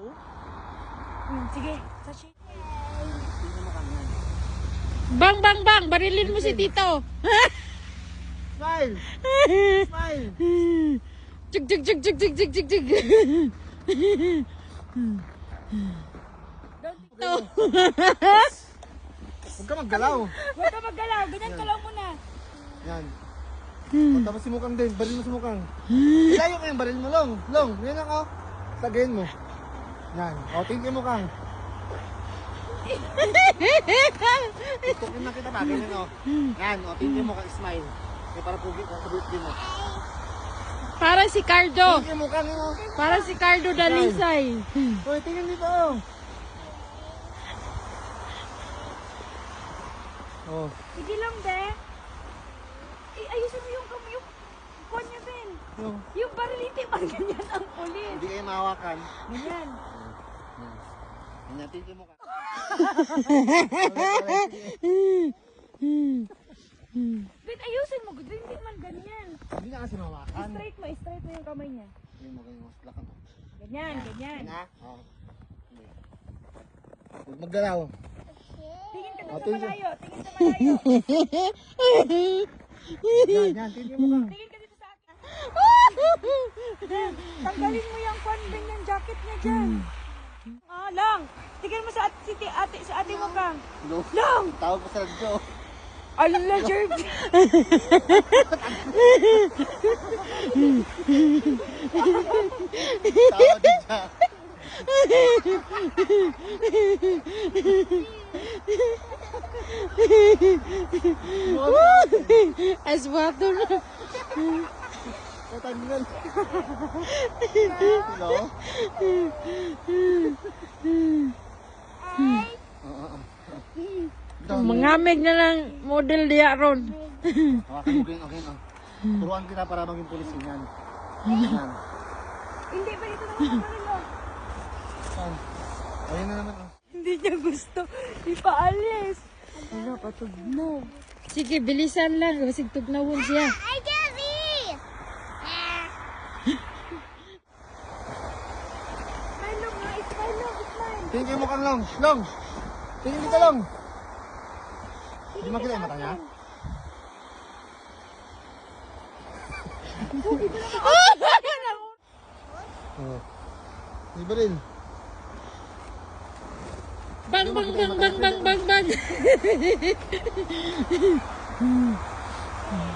Hmm, sige, yan. Bang, bang, bang! Barilin mo si Tito! Smile! Smile! Chug, chug, chug, chug, chug, chug, chug, chug. Tito! Huwag ka maggalaw. Huwag ka maggalaw, ganyan ka lang muna. Yan. Tapos si Mukang din. Baril mo si Mukang. Ilayo mo yung baril mo, Long. Long, yan lang, oh. Tagayin mo. Yan. O, tingin mo kang. Tukin na kita ba? Ganyan, o. Yan, o, tingin mo kang smile. Kaya para pugi ka, kabit mo. Para si Cardo! Tingin mo kang, o. Para si Cardo Dalisay! Uy, tingin dito, o. Oh, Sige lang, be. Eh, ayusin mo yung kam- yung kwan niya, Ben. yung, Yung bariliti man ganyan ang ulit. hindi kayo mahawakan. Ganyan. Mo kang. Ben, ayusin mo. Hindi man ganyan. Hindi na kasi mahawakan. Straight mo, straight mo yung kamay niya. Tingin mo, ganyan. Lakan mo. Ganyan, ganyan. Yan, ha? Oo. Hindi. Huwag maggalaw. Tingin ka Oh, dun sa malayo. Tingin sa malayo. Yan, yan, tingin mo kang. Tingin ka dito sa akin. Tanggalin mo yung kwan, yung jacket niya dyan. Tingnan mo sa ate, si ate, sa ate mo kang. Long. Lang! Tawag ko sa radyo. Ala, Jerv. Tawag din siya. Aswato na! Natanggal. Hello? Oo, oo. Down. Mangamig na lang model diya ron. Hawakan mo ganyan, okay, no? Turuan kita para maging pulis yan. Yan. Hindi ba dito naman oh? Saan? Ayun na naman, oh. Hindi niya gusto. Ipaalis. Wala, patugnog. Sige, bilisan lang. Kasi tugnawon siya. Smile lang, ha? Smile lang, smile. Tingin mo kang long. Long! Tingin dito, long. Hindi makita yung mata niya? Oo. May baril. Bang, bang, bang, bang, bang, bang, bang.